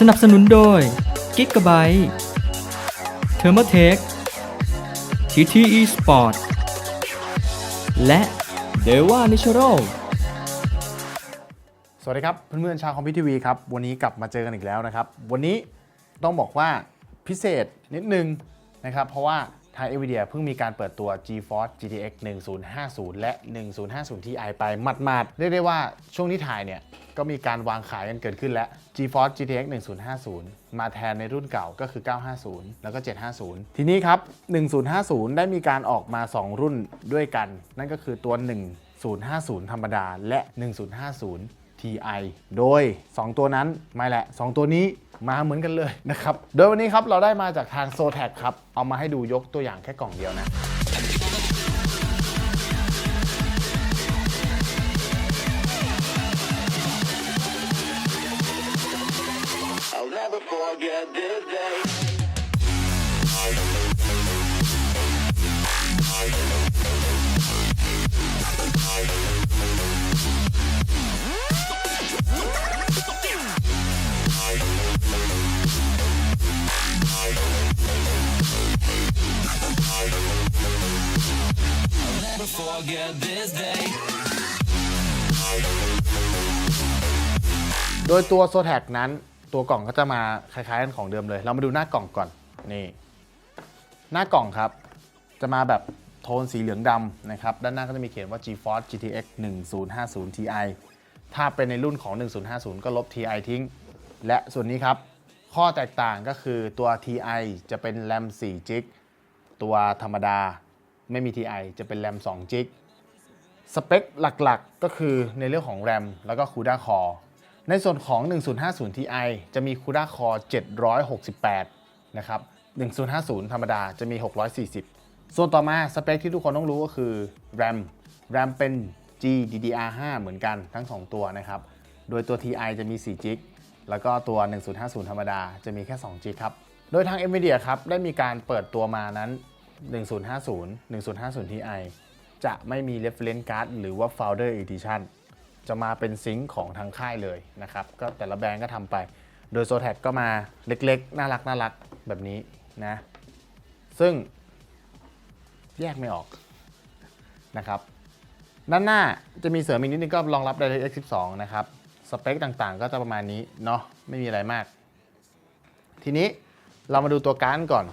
สนับสนุนโดย g i g a b y t e t h e r m o t e c h TTE Sport และ d e v a Natural สวัสดีครับ เพื่อนๆชาวคอมพิวทีวีครับ วันนี้กลับมาเจอกันอีกแล้วนะครับ วันนี้ต้องบอกว่าพิเศษนิดนึงนะครับ เพราะว่า ทาง NVIDIA เพิ่งมีการเปิดตัว GeForce GTX 1050 และ 1050 Ti ไปหมาดๆ เรียกได้ว่าช่วงที่ถ่ายเนี่ย ก็มีการวางขายกันเกิดขึ้นแล้ว GeForce GTX 1050 มาแทนในรุ่นเก่าก็คือ 950 แล้วก็ 750 ทีนี้ครับ 1050 ได้มีการออกมา 2 รุ่นด้วยกัน นั่นก็คือตัว 1050 ธรรมดาและ 1050 TI โดย 2 ตัวนั้นไม่แหละ 2 ตัวนี้ มาเหมือนกันเลยนะครับ โดยวันนี้ครับเราได้มาจากทาง s o t a c ครับ เอามาให้ดูยกตัวอย่างแค่กล่องเดียวนะ I'll never forget this day. โดยตัว s o t a c นั้นตัวกล่องก็จะมาคล้ายๆกันของเดิมเลย เรามาดูหน้ากล่องก่อนนี่หน้ากล่องครับ จะมาแบบโทนสีเหลืองดำนะครับ ด้านหน้าก็จะมีเขียนว่า GeForce GTX 1050 Ti ถ้าเป็นในรุ่นของ 1050 ก็ลบ Ti ทิ้ง และส่วนนี้ครับ ข้อแตกต่างก็คือตัว Ti จะเป็น RAM 4 g b ตัวธรรมดาไม่มี Ti จะเป็น RAM 2 g b สเปคหลักๆ ก็คือในเรื่องของ RAM แล้วก็ CUDA Core ในส่วนของ 1050 Ti จะมี CUDA Core 768 นะครับ 1050 ธรรมดาจะมี 640 ส่วนต่อมาสเปคที่ทุกคนต้องรู้ก็คือ RAM RAM เป็น GDDR5 เหมือนกันทั้ง 2 ตัวนะครับ โดยตัว Ti จะมี4 g b แล้วก็ตัว 1050 ธรรมดาจะมีแค่2 g b ครับ โดยทาง NVIDIA ครับได้มีการเปิดตัวมานั้น 1050 1050 Ti จะไม่มี reference card หรือว่า Founder Edition จะมาเป็นซิงค์ของทางค่ายเลยนะครับ ก็แต่ละแบรนด์ก็ทำไป โดย s o t a c ก็มาเล็กๆ น่ารักน่ารักแบบนี้นะ ซึ่งแยกไม่ออกนะครับ ด้านหน้าจะมีเสริมอีกนิดนึงก็รองรับ DirectX 12 นะครับ สเปคต่างๆ ก็จะประมาณนี้เนาะ ไม่มีอะไรมาก ทีนี้เรามาดูตัวการ์ดก่อน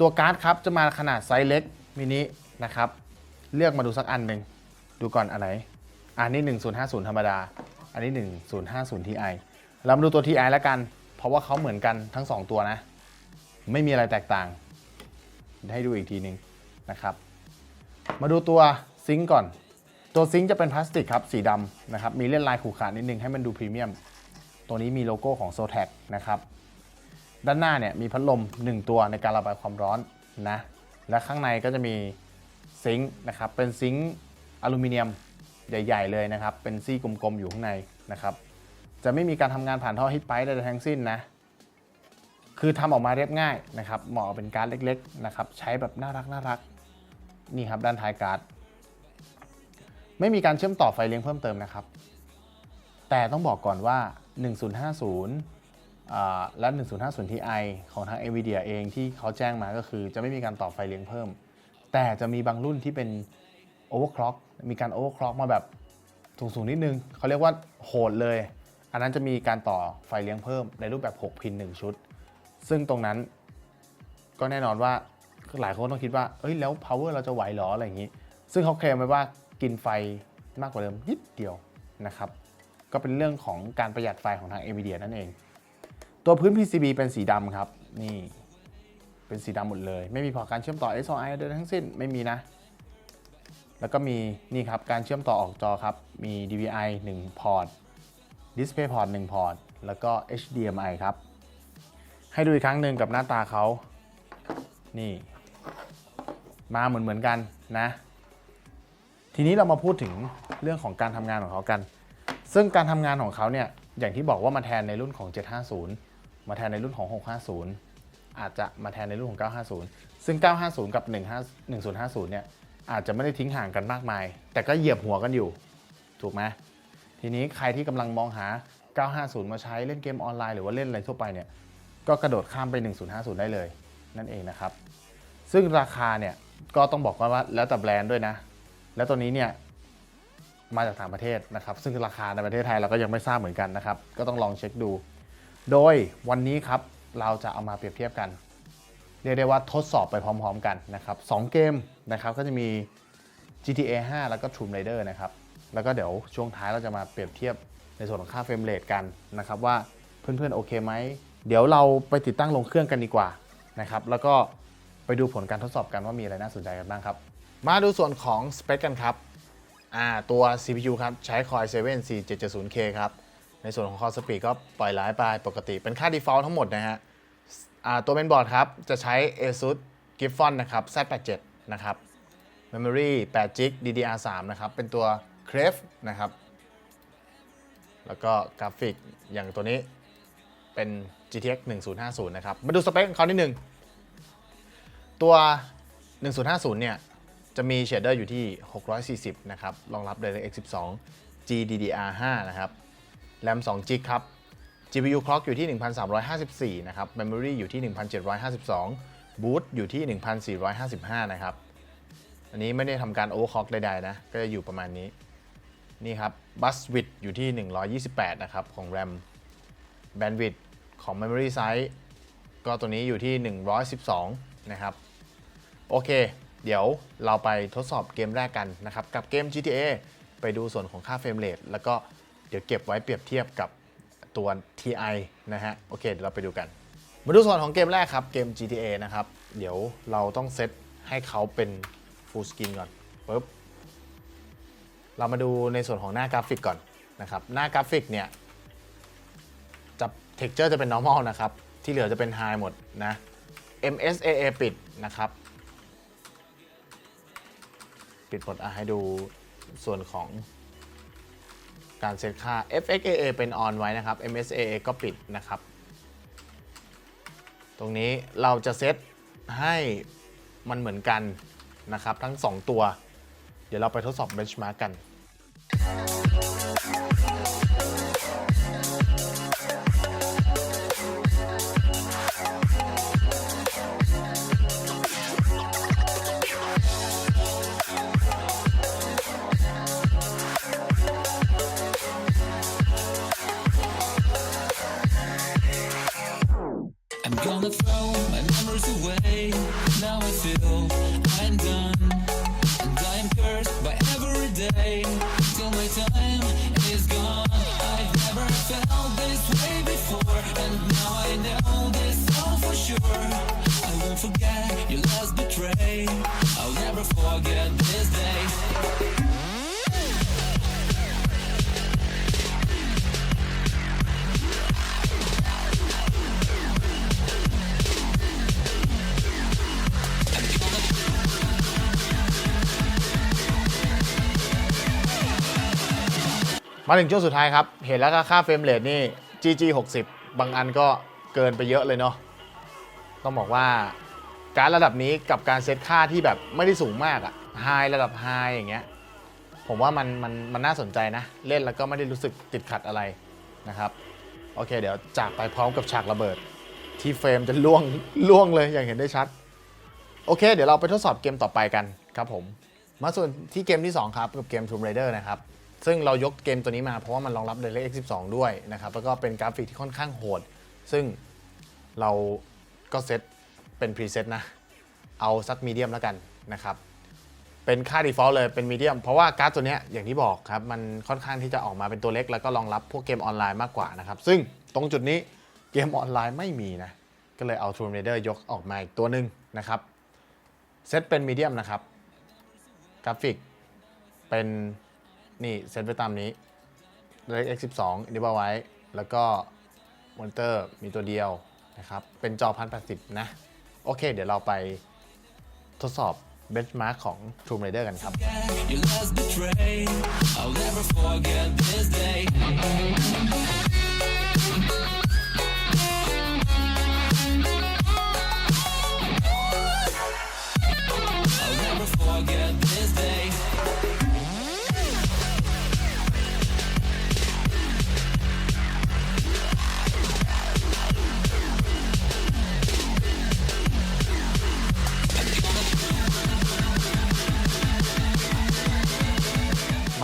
ตัวการ์ดครับจะมาขนาดไซส์เล็กมินินะครับ เลือกมาดูสักอันหนึ่งดูก่อนอันไหนอันนี้ 1050 ธรรมดา อันนี้ 1050 Ti เรามาดูตัว Ti แล้วกัน เพราะว่าเขาเหมือนกันทั้ง 2 ตัวนะ ไม่มีอะไรแตกต่าง ให้ดูอีกทีหนึ่งนะครับ มาดูตัวซิงก่อน ตัวซิงก์จะเป็นพลาสติกครับ สีดำนะครับ มีเล่นลายขูดขาดนิดนึงให้มันดูพรีเมียม ตัวนี้มีโลโก้ของ s o t a c นะครับ ด้านหน้าเนี่ยมีพัดลม 1 ตัวในการระบายความร้อนนะและข้างในก็จะมีซิงค์นะครับเป็นซิงค์อลูมิเนียมใหญ่ ๆ เลยนะครับ เป็นซี่กลมๆอยู่ข้างในนะครับ จะไม่มีการทำงานผ่านท่อฮิตไปใดๆทั้งสิ้นนะคือทำออกมาเรียบง่ายนะครับเหมาะเป็นการ์ดเล็กๆนะครับใช้แบบน่ารักน่ารักนี่ครับด้านท้ายการ์ดไม่มีการเชื่อมต่อไฟเลี้ยงเพิ่มเติมนะครับ แต่ต้องบอกก่อนว่า 1050อ่า และ 1050 Ti ของทาง NVIDIA เองที่เขาแจ้งมาก็คือจะไม่มีการต่อไฟเลี้ยงเพิ่ม แต่จะมีบางรุ่นที่เป็น overclock มีการ overclock มาแบบสูงๆนิดนึง เขาเรียกว่าโหดเลย อันนั้นจะมีการต่อไฟเลี้ยงเพิ่มในรูปแบบ 6 พิน 1 ชุด ซึ่งตรงนั้นก็แน่นอนว่าหลายคนต้องคิดว่า เอ้ยแล้ว power เราจะไหวหรออะไรอย่างนี้ ซึ่งเขาเคลมไว้ว่ากินไฟมากกว่าเดิมนิดเดียวนะครับ ก็เป็นเรื่องของการประหยัดไฟของทาง NVIDIA นั่นเอง ตัวพื้น PCB เป็นสีดำครับ นี่เป็นสีดำหมดเลย ไม่มีพอร์ตการเชื่อมต่อ SOI ใดทั้งสิ้นไม่มีนะ แล้วก็มีนี่ครับการเชื่อมต่อออกจอครับ มี DVI 1 พอร์ต Display Port 1 พอร์ต แล้วก็ HDMI ครับ ให้ดูอีกครั้งหนึ่งกับหน้าตาเขา นี่ มาเหมือนเหมือนกันนะ ทีนี้เรามาพูดถึงเรื่องของการทำงานของเขากัน ซึ่งการทำงานของเขาเนี่ย อย่างที่บอกว่ามาแทนในรุ่นของ 750 มาแทนในรุ่นของ 650 อาจจะมาแทนในรุ่นของ 950 ซึ่ง 950 กับ 15 1050 เนี่ยอาจจะไม่ได้ทิ้งห่างกันมากมาย แต่ก็เหยียบหัวกันอยู่ ถูกไหมทีนี้ใครที่กำลังมองหา 950 มาใช้เล่นเกมออนไลน์หรือว่าเล่นอะไรทั่วไปเนี่ยก็กระโดดข้ามไป 1050 ได้เลย นั่นเองนะครับ ซึ่งราคาเนี่ยก็ต้องบอกว่าแล้วแต่แบรนด์ด้วยนะ แล้วตัวนี้เนี่ยมาจากต่างประเทศนะครับ ซึ่งราคาในประเทศไทยเราก็ยังไม่ทราบเหมือนกันนะครับ ก็ต้องลองเช็คดู โดยวันนี้ครับเราจะเอามาเปรียบเทียบกัน เรียกได้ว่าทดสอบไปพร้อมๆกันนะครับสองเกมนะครับก็จะมี GTA 5 แล้วก็ Tomb Raider นะครับแล้วก็เดี๋ยวช่วงท้ายเราจะมาเปรียบเทียบในส่วนของค่าเฟรมเรทกันนะครับว่าเพื่อนๆโอเคไหม เดี๋ยวเราไปติดตั้งลงเครื่องกันดีกว่านะครับแล้วก็ไปดูผลการทดสอบกันว่ามีอะไรน่าสนใจกันบ้างครับ มาดูส่วนของสเปคกันครับตัว CPU ครับใช้ Core i7 4770K ครับ ในส่วนของ Core Speed ก็ปล่อยไหลไปปกติเป็นค่า default ทั้งหมดนะฮะตัวเมนบอร์ดครับ จะใช้ ASUS Giffon นะครับ Z87 นะครับ Memory 8 g b DDR3 นะครับ เป็นตัว Crave นะครับ แล้วก็กราฟิกอย่างตัวนี้เป็น GTX 1050 นะครับ มาดูสเปคของเขานิดนึง ตัว 1050 เนี่ย จะมีเชดเดอร์อยู่ที่ 640 นะครับ รองรับ DirectX 12 GDDR5 นะครับ แรม2 g b ครับ GPU clock อยู่ที่ 1354 นะครับ Memory อยู่ที่ 1752 Boot อยู่ที่ 1455 นะครับ อันนี้ไม่ได้ทำการ overclock ใดๆนะ ก็จะอยู่ประมาณนี้ นี่ครับ Bus width อยู่ที่ 128 นะครับ ของ RAM Bandwidth ของ Memory size ก็ตัวนี้อยู่ที่ 112 นะครับ โอเค เดี๋ยวเราไปทดสอบเกมแรกกันนะครับ กับเกม GTA ไปดูส่วนของค่าเฟรมเรทแล้วก็ เดี๋ยวเก็บไว้เปรียบเทียบกับตัว TI นะฮะ โอเคเดี๋ยวเราไปดูกัน มาดูส่วนของเกมแรกครับ เกม GTA นะครับ เดี๋ยวเราต้องเซตให้เขาเป็น full screen ก่อนปึ๊บเรามาดูในส่วนของหน้ากราฟิกก่อนนะครับ หน้ากราฟิกเนี่ยจะ texture จะเป็น normal นะครับ ที่เหลือจะเป็น high หมดนะ MSAA ปิดนะครับ ปิดหมดอะให้ดูส่วนของ การเซตค่า FXAA เป็น on ไว้นะครับ MSAA ก็ปิดนะครับ ตรงนี้เราจะเซตให้มันเหมือนกันนะครับทั้ง 2 ตัว เดี๋ยวเราไปทดสอบ benchmark กัน I won't forget your last betray. I'll never forget this day. มาถึงช่วงสุดท้ายครับ เห็นแล้วก็ค่าเฟรมเรทนี่ GG 60 บางอันก็เกินไปเยอะเลยเนาะ ต้องบอกว่า การระดับนี้กับการเซตค่าที่แบบไม่ได้สูงมากอะไฮระดับไฮอย่างเงี้ยผมว่ามันมันมันน่าสนใจนะ เล่นแล้วก็ไม่ได้รู้สึกติดขัดอะไรนะครับ โอเค เดี๋ยวจากไปพร้อมกับฉากระเบิด ที่เฟรมจะล่วงล่วงเลยอย่างเห็นได้ชัด โอเค เดี๋ยวเราไปทดสอบเกมต่อไปกันครับผม มาส่วนที่เกมที่ 2 ครับ กับเกม Tomb Raider นะครับ ซึ่งเรายกเกมตัวนี้มาเพราะว่ามันรองรับ DirectX 12 ด้วยนะครับ แล้วก็เป็นกราฟิกที่ค่อนข้างโหด ซึ่งเราก็เซต เป็นพรีเซตนะ เอาสักมีเดียมแล้วกันนะครับ เป็นค่า default เลยเป็นมีเดียมเพราะว่าการ์ดตัวเนี้ยอย่างที่บอกครับ มันค่อนข้างที่จะออกมาเป็นตัวเล็ก แล้วก็รองรับพวกเกมออนไลน์มากกว่านะครับ ซึ่งตรงจุดนี้เกมออนไลน์ไม่มีนะ ก็เลยเอา Tomb Raider ยกออกมาอีกตัวหนึ่งนะครับเซตเป็นมีเดียมนะครับกราฟิกเป็นนี่เซตไว้ตามนี้ DirectX 12 enable ไว้แล้วก็มอนิเตอร์มีตัวเดียวนะครับ เป็นจอ 1080 นะ โอเค เดี๋ยวเราไปทดสอบ benchmark ของ Tomb Raider กันครับ You last betray. I'll never forget this day.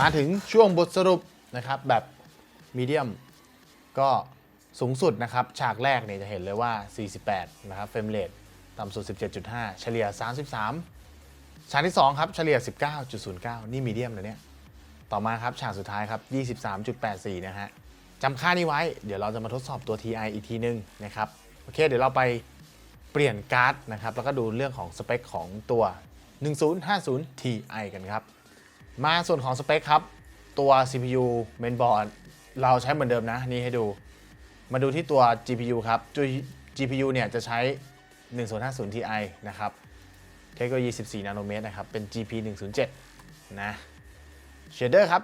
มาถึงช่วงบทสรุปนะครับแบบมีเดียมก็สูงสุดนะครับ ฉากแรกเนี่ยจะเห็นเลยว่า 48 นะครับเฟรมเรทต่ำสุด 17.5 เฉลี่ย 33 ฉากที่ 2 ครับ เฉลี่ย 19.09 นี่มีเดียมนะเนี่ย ต่อมาครับ ฉากสุดท้ายครับ 23.84 นะฮะจำค่านี้ไว้ เดี๋ยวเราจะมาทดสอบตัว TI อีกทีนึงนะครับ โอเค เดี๋ยวเราไปเปลี่ยนการ์ดนะครับ แล้วก็ดูเรื่องของสเปคของตัว 1050 Ti กันครับ มาส่วนของสเปคครับ ตัว CPU mainboard เราใช้เหมือนเดิมนะ นี่ให้ดู มาดูที่ตัว GPU ครับ GPU เนี่ยจะใช้ 1050 Ti นะครับเทคโนโลยี 14 นาโนเมตรนะครับ เป็น GP 107นะเชดเดอร์ครับ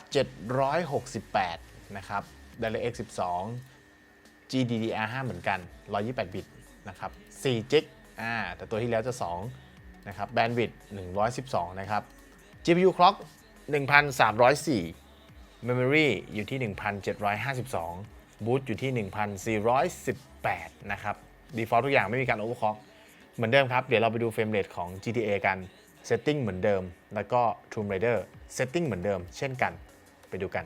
768 นะครับ DirectX 12 GDDR5 เหมือนกัน 128 บิตนะครับ4จิกอ่าแต่ตัวที่แล้วจะ 2 นะครับ แบนด์วิดต์112 นะครับ GPU clock 1,304 Memory อยู่ที่ 1,752 Boot อยู่ที่ 1,418 นะครับ Default ทุกอย่างไม่มีการ overclock เหมือนเดิมครับ เดี๋ยวเราไปดูเฟรมเรทของ GTA กัน Setting เหมือนเดิม แล้วก็ Tomb Raider Setting เหมือนเดิม เช่นกัน ไปดูกัน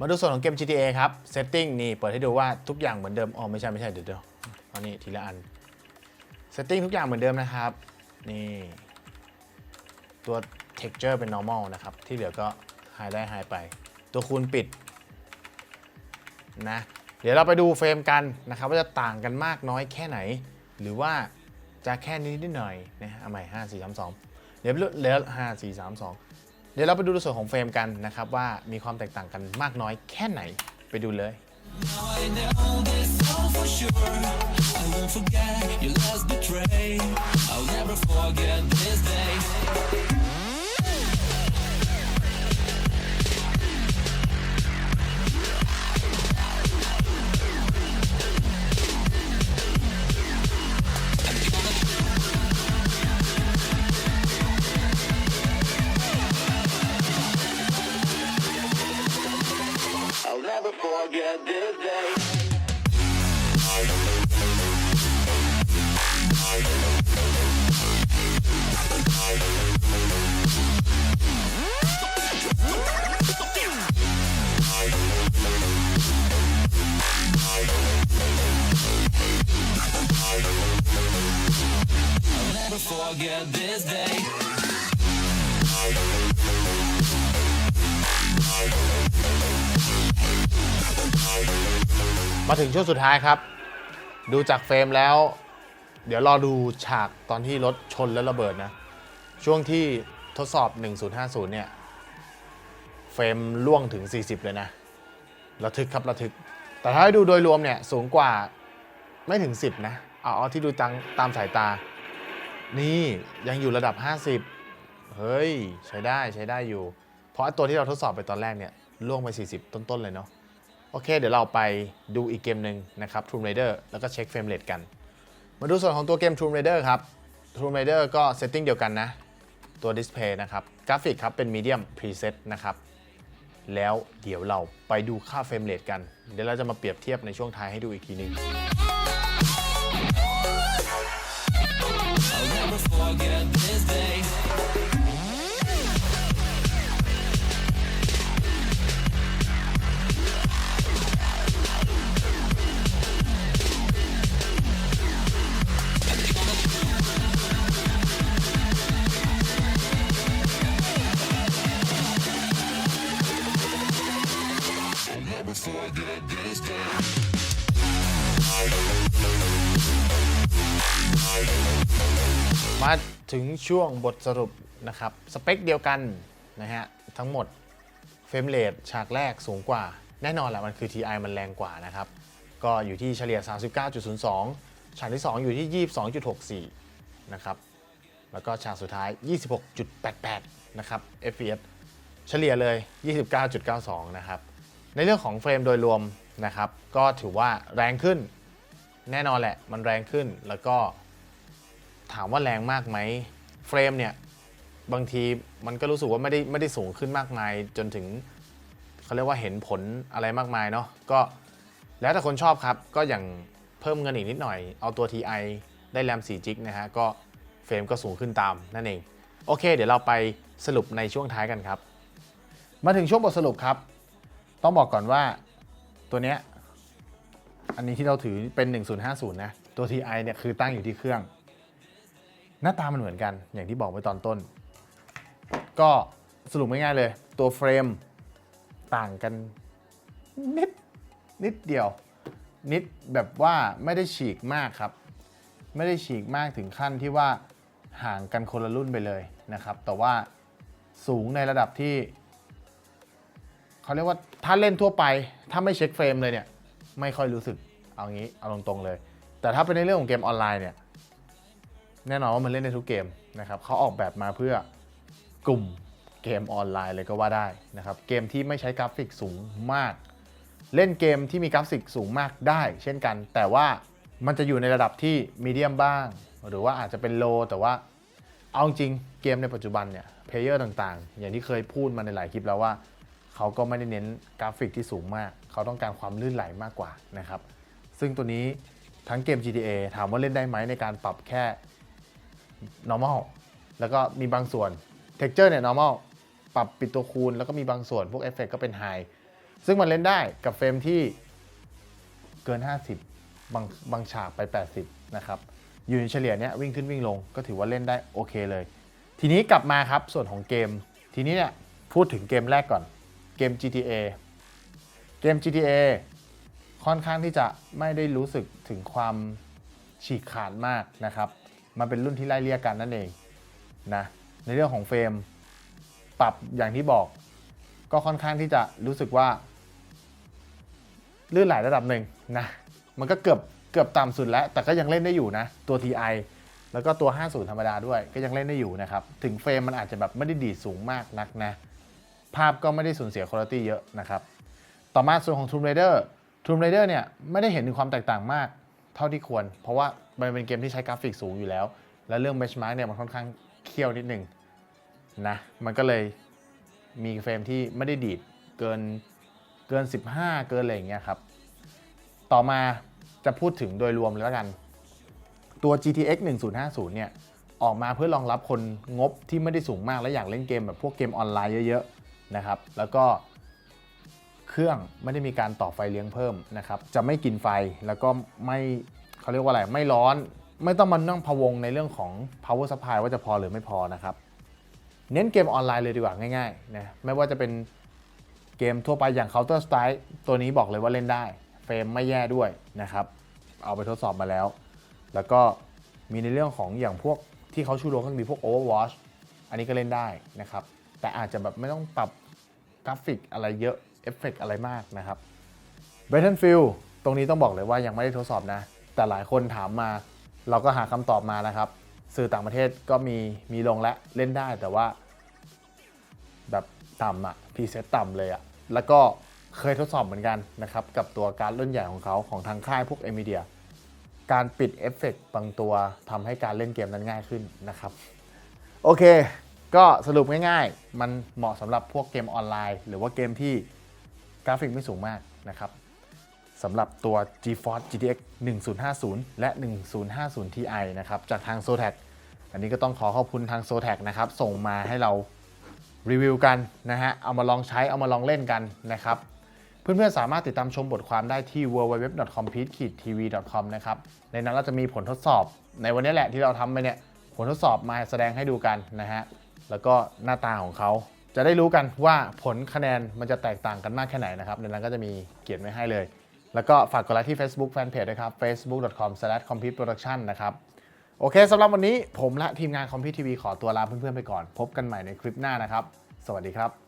มาดูส่วนของเกม GTA ครับ Setting นี่เปิดให้ดูว่าทุกอย่างเหมือนเดิม อ๋อ ไม่ใช่ไม่ใช่เดี๋ยวเดี๋ยวอานี่ทีละอัน Setting ทุกอย่างเหมือนเดิมนะครับ นี่ ตัว texture เป็น normal นะครับ ที่เหลือก็ high ได้ high ไป ตัวคูณปิดนะเดี๋ยวเราไปดูเฟรมกันนะครับ ว่าจะต่างกันมากน้อยแค่ไหน หรือว่าจะแค่นี้นิดหน่อยนะเอาใหม่5 4 3 2เดี๋ยวเหลือ5 4 3 2เดี๋ยวเราไปดูในส่วนของเฟรมกันนะครับ ว่ามีความแตกต่างกันมากน้อยแค่ไหนไปดูเลย forget your last betray. I'll never forget this day. Forget this day. มาถึงช่วงสุดท้ายครับ ดูจากเฟรมแล้ว เดี๋ยวรอดูฉากตอนที่รถชนแล้วระเบิดนะ ช่วงที่ทดสอบ 1050 เนี่ย เฟรมล่วงถึง 40 เลยนะ ระทึกครับระทึก แต่ถ้าให้ดูโดยรวมเนี่ย สูงกว่าไม่ถึง 10 นะ เอาเอาที่ดูตามตามสายตา นี่ยังอยู่ระดับ 50 เฮ้ย ใช้ได้ใช้ได้อยู่ เพราะตัวที่เราทดสอบไปตอนแรกเนี่ย ล่วงไป 40 ต้น ๆ เลยเนาะโอเค เดี๋ยวเราไปดูอีกเกมหนึ่งนะครับ Tomb Raider แล้วก็เช็คเฟรมเรทกัน มาดูส่วนของตัวเกม Tomb Raider ครับ Tomb Raider ก็เซตติ้งเดียวกันนะ ตัวดิสเพย์นะครับ กราฟิกครับเป็น Medium Preset นะครับ แล้วเดี๋ยวเราไปดูค่าเฟรมเรทกัน เดี๋ยวเราจะมาเปรียบเทียบในช่วงท้ายให้ดูอีกทีหนึง ช่วงบทสรุปนะครับ สเปคเดียวกันนะฮะ ทั้งหมดเฟรมเรทฉากแรกสูงกว่า แน่นอนแหละมันคือ TI มันแรงกว่านะครับ ก็อยู่ที่เฉลี่ย 39.02 ฉากที่ 2 อยู่ที่ 22.64 นะครับ แล้วก็ฉากสุดท้าย 26.88 นะครับ FPS เฉลี่ยเลย 29.92 นะครับ ในเรื่องของเฟรมโดยรวมนะครับ ก็ถือว่าแรงขึ้น แน่นอนแหละ มันแรงขึ้น แล้วก็ถามว่าแรงมากไหม เฟรมเนี่ยบางทีมันก็รู้สึกว่าไม่ได้ไม่ได้สูงขึ้นมากมายจนถึงเขาเรียกว่าเห็นผลอะไรมากมายเนาะก็แล้วแต่คนชอบครับ ก็อย่างเพิ่มเงินอีกนิดหน่อย เอาตัว TI ได้แรม4จิกนะฮะก็เฟรมก็สูงขึ้นตามนั่นเอง โอเค เดี๋ยวเราไปสรุปในช่วงท้ายกันครับ มาถึงช่วงบทสรุปครับ ต้องบอกก่อนว่าตัวเนี้ยอันนี้ที่เราถือเป็น 1050 นะ ตัว TI เนี่ยคือตั้งอยู่ที่เครื่อง หน้าตามันเหมือนกันอย่างที่บอกไว้ตอนต้น ก็สรุปง่ายๆเลย ตัวเฟรมต่างกันนิดนิดเดียว นิดแบบว่าไม่ได้ฉีกมากครับ ไม่ได้ฉีกมากถึงขั้นที่ว่าห่างกันคนละรุ่นไปเลยนะครับ แต่ว่าสูงในระดับที่เขาเรียกว่าถ้าเล่นทั่วไป ถ้าไม่เช็คเฟรมเลยเนี่ย ไม่ค่อยรู้สึกเอางี้เอาตรงๆเลย แต่ถ้าเป็นในเรื่องของเกมออนไลน์เนี่ย แน่นอนว่ามันเล่นได้ทุกเกมนะครับเขาออกแบบมาเพื่อกลุ่มเกมออนไลน์เลยก็ว่าได้นะครับเกมที่ไม่ใช้กราฟิกสูงมาก เล่นเกมที่มีกราฟิกสูงมากได้ เช่นกัน แต่ว่ามันจะอยู่ในระดับที่มีเดียมบ้าง หรือว่าอาจจะเป็นโลแต่ว่าเอาจริงเกมในปัจจุบันเนี่ยเพลเยอร์ต่างๆ อย่างที่เคยพูดมาในหลายคลิปแล้วว่า เขาก็ไม่ได้เน้นกราฟิกที่สูงมาก เขาต้องการความลื่นไหลมากกว่านะครับ ซึ่งตัวนี้ทั้งเกม GTA ถามว่าเล่นได้ไหมในการปรับแค่ normal แล้วก็มีบางส่วน texture เนี่ย normal ปรับปิดตัวคูณ แล้วก็มีบางส่วนพวกเอฟเฟกก็เป็น high ซึ่งมันเล่นได้กับเฟรมที่เกิน 50 บางบางฉากไป 80 นะครับ อยู่ในเฉลี่ยเนี้ยวิ่งขึ้นวิ่งลงก็ถือว่าเล่นได้โอเคเลย ทีนี้กลับมาครับส่วนของเกม ทีนี้เนี่ยพูดถึงเกมแรกก่อน เกม GTA เกม GTA ค่อนข้างที่จะไม่ได้รู้สึกถึงความฉีกขาดมากนะครับ มันเป็นรุ่นที่ไล่เลี่ยกันนั่นเองนะในเรื่องของเฟรมปรับอย่างที่บอก ก็ค่อนข้างที่จะรู้สึกว่า ลื่นไหลระดับหนึ่งนะมันก็เกือบเกือบต่ำสุดแล้ว แต่ก็ยังเล่นได้อยู่นะ ตัว TI แล้วก็ตัว 50 ธรรมดาด้วยก็ยังเล่นได้อยู่นะครับ ถึงเฟรมมันอาจจะแบบไม่ได้ดีดสูงมากนักนะภาพก็ไม่ได้สูญเสียคุณภาพเยอะนะครับ ต่อมาส่วนของ Tomb Raider Tomb Raider เนี่ยไม่ได้เห็นถึงความแตกต่างมาก เท่าที่ควร เพราะว่า มันเป็นเกมที่ใช้กราฟิกสูงอยู่แล้ว และเรื่อง benchmark เนี่ยมันค่อนข้างเคี่ยวนิดหนึ่งนะ มันก็เลยมีเฟรมที่ไม่ได้ดีดเกินเกิน 15 เกินอะไรอย่างเงี้ยครับ ต่อมาจะพูดถึงโดยรวมเลยแล้วกัน ตัว GTX 1050 เนี่ย ออกมาเพื่อรองรับคนงบที่ไม่ได้สูงมาก และอยากเล่นเกมแบบพวกเกมออนไลน์เยอะๆนะครับ แล้วก็เครื่องไม่ได้มีการต่อไฟเลี้ยงเพิ่มนะครับ จะไม่กินไฟแล้วก็ไม่ เขาเรียกว่าอะไรไม่ร้อน ไม่ต้องมานั่งพะวงในเรื่องของ power supply ว่าจะพอหรือไม่พอนะครับ เน้นเกมออนไลน์เลยดีกว่าง่ายๆนะไม่ว่าจะเป็นเกมทั่วไปอย่าง Counter Strike ตัวนี้บอกเลยว่าเล่นได้ เฟรมไม่แย่ด้วยนะครับ เอาไปทดสอบมาแล้ว แล้วก็มีในเรื่องของอย่างพวกที่เขาชูโรงเครื่องดีพวก Overwatch อันนี้ก็เล่นได้นะครับ แต่อาจจะแบบไม่ต้องปรับกราฟิกอะไรเยอะเอฟเฟกอะไรมากนะครับ Battlefield ตรงนี้ต้องบอกเลยว่ายังไม่ได้ทดสอบนะ แต่หลายคนถามมา เราก็หาคำตอบมานะครับ สื่อต่างประเทศก็มีมีลงและเล่นได้แต่ว่า แบบต่ำอะพรีเซตต่ำเลยอะแล้วก็เคยทดสอบเหมือนกันนะครับ กับตัวการดรุ่นใหญ่ของเขาของทางค่ายพวก NVIDIA การปิดเอฟเฟกต์บางตัวทำให้การเล่นเกมนั้นง่ายขึ้นนะครับ โอเค ก็สรุปง่ายๆ มันเหมาะสำหรับพวกเกมออนไลน์ หรือว่าเกมที่กราฟิกไม่สูงมากนะครับ สำหรับตัว GeForce GTX 1050 และ 1050 Ti นะครับ จากทาง Zotac อันนี้ก็ต้องขอขอบคุณทาง Zotac นะครับ ส่งมาให้เรารีวิวกันนะฮะ เอามาลองใช้ เอามาลองเล่นกันนะครับ เพื่อนๆ สามารถติดตามชมบทความได้ที่ www.compete-tv.com นะครับ ในนั้นเราจะมีผลทดสอบ ในวันนี้แหละที่เราทำไปเนี่ย ผลทดสอบมาแสดงให้ดูกันนะฮะ แล้วก็หน้าตาของเขาจะได้รู้กันว่าผลคะแนนมันจะแตกต่างกันมากแค่ไหนนะครับ ในนั้นก็จะมีเขียนไว้ให้เลย แล้วก็ฝากกดไลค์ที่ Facebook Fanpage ด้วยครับ facebook.com/competeproduction นะครับ โอเคสำหรับวันนี้ผมและทีมงาน Compete TV ขอตัวลาเพื่อนๆไปก่อน พบกันใหม่ในคลิปหน้านะครับ สวัสดีครับ